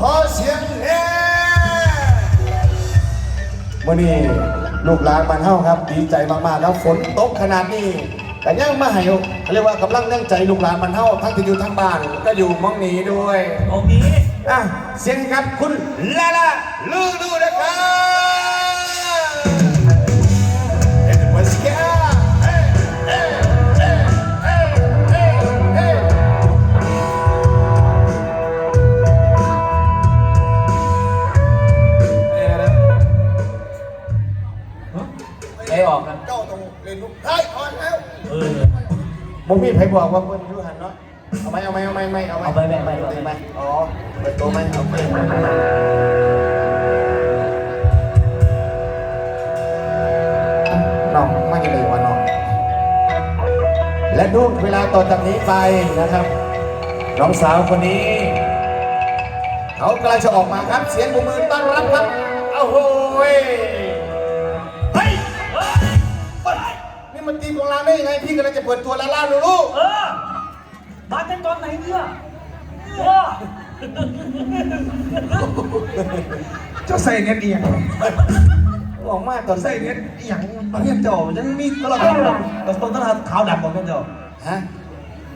ขอเสียงเฮมื่อนี้ลูกหลานมันเฮาครับ ดีใจมากๆแล้วฝนตกขนาดนี้แต่ยังมาให้เขาเรียกว่ากำลังนั่งใจลูกหลานมันเฮาทั้งที่อยู่ทั้งบ้านก็อยู่มองนี้ด้วยโอเคอะเสียงครับคุณลาลาลูดูนะครับ ไอออกกันเจ้าต้องเล่นลูกไทยก่อนแล้วเออบ่มีใครบอกว่าเพิ่นรู้หันเนาะเอาไหมเอาไหมเอาไหมไม่เอาไหมเอาไปไม่ไม่เอาไม่ไหมอ๋อเปิดตัวไหมเอาไปน้องไม่เลยว่าน้อง และดูเวลาต่อจากนี้ไปนะครับ น้องสาวคนนี้ เขากำลังจะออกมาครับ เสียงบุมือต้อนรับครับ โอ้โห นี่มันตีของเราได้ยังไงพี่กำลังจะเปิดตัวลาล่าลูลูเออมาแต่ตอนไหนเนี่ยเออเจ้าใส่เน็ตเอียงออกมาตอนใส่เน็ตเอียงประเทศเจ้ายังมีตลอดแต่ต้นต้นขาวดำของเจ้าฮะ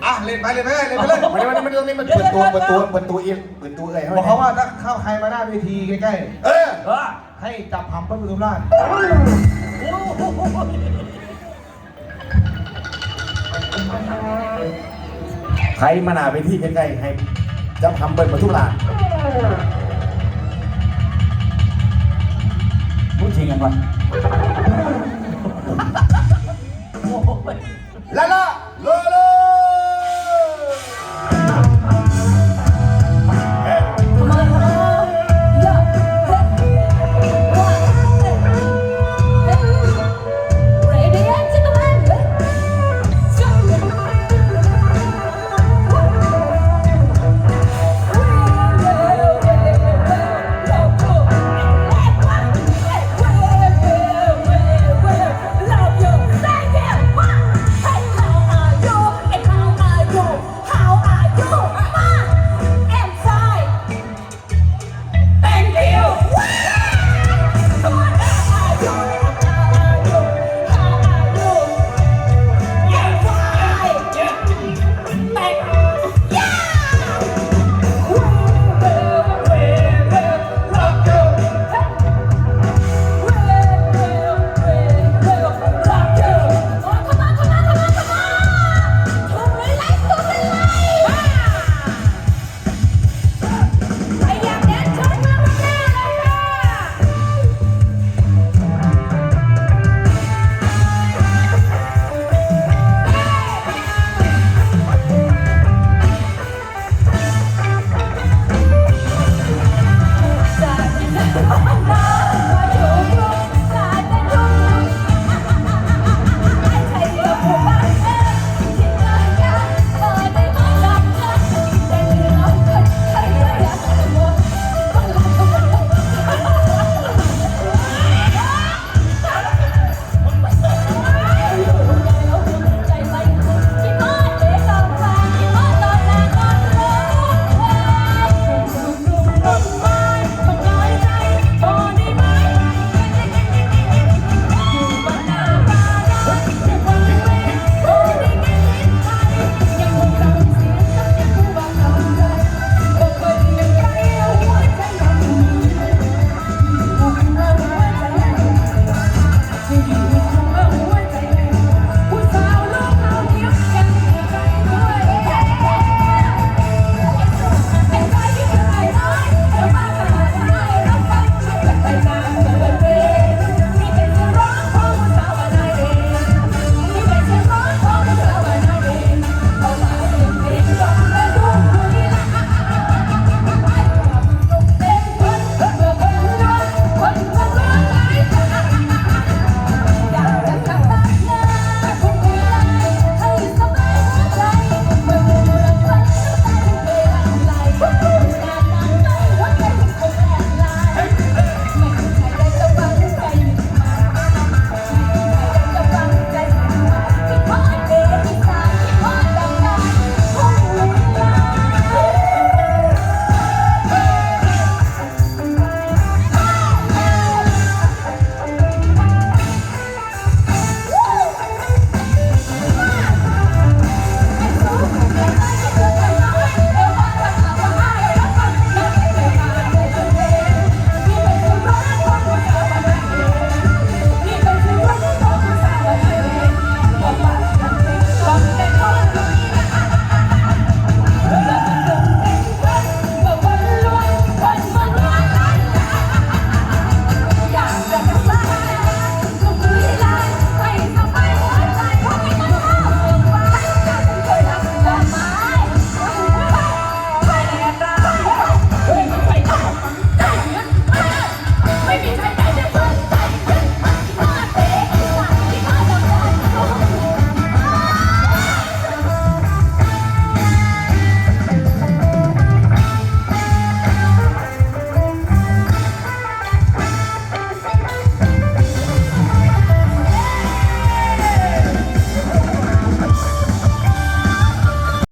อะเล่นไปเล่นไปเล่นไปเลยมันมันมันตรงนี้มันเปิดตัวเปิดตัวเปิดตัวเองเปิดตัวเอ้ยบอกเขาว่าถ้าเข้าใครมาหน้าเวทีใกล้เออเออๆให้จับหำเพื่อนประตูราช ใครมาหนาไปที่ใกล้ๆให้จะทำเปิดประตูลานพูดจริงกันวะโอ้ยลาล่า